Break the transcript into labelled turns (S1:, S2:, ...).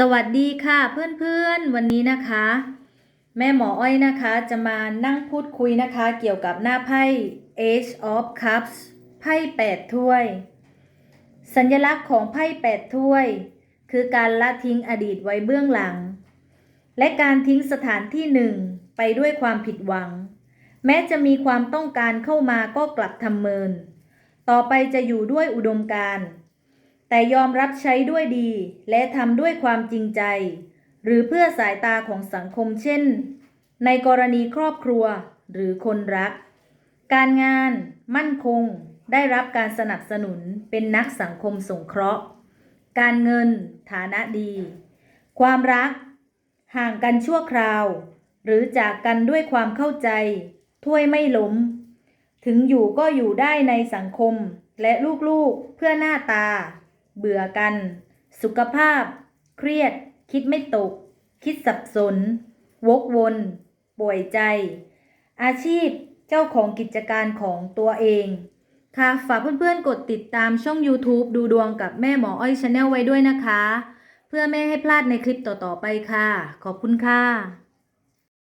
S1: สวัสดีค่ะเพื่อนๆวันนี้นะคะ แม่หมออ้อยนะคะจะมานั่งพูดคุยนะคะ เกี่ยวกับหน้าไพ่ Ace of Cups ไพ่8ถ้วย สัญลักษณ์ของไพ่8ถ้วย คือการละทิ้งอดีตไว้เบื้องหลัง และการทิ้งสถานที่หนึ่งไปด้วยความผิดหวัง แม้จะมีความต้องการเข้ามาก็กลับทำเมิน ต่อไปจะอยู่ด้วยอุดมการณ์ แต่ยอมรับใช้ด้วยดี และทำด้วยความจริงใจ หรือเพื่อสายตาของสังคมเช่น ในกรณีครอบครัวหรือคนรัก การงาน มั่นคง ได้รับการสนับสนุนเป็นนักสังคมสงเคราะห์ การเงิน ฐานะดี ความรัก ห่างกันชั่วคราว หรือจากกันด้วยความเข้าใจ ถ้วยไม่ล้ม ถึงอยู่ก็อยู่ได้ในสังคมและลูกๆเพื่อหน้าตา เบื่อกัน สุขภาพ เครียด คิดไม่ตก คิดสับสน วกวน ป่วยใจ อาชีพเจ้าของกิจการของตัวเอง ค่ะ ฝากเพื่อนๆ กดติดตามช่อง YouTube ดูดวงกับแม่หมออ้อยชาแนลไว้ด้วยนะคะ เพื่อไม่ให้พลาดในคลิปต่อๆไปค่ะ ขอบคุณค่ะ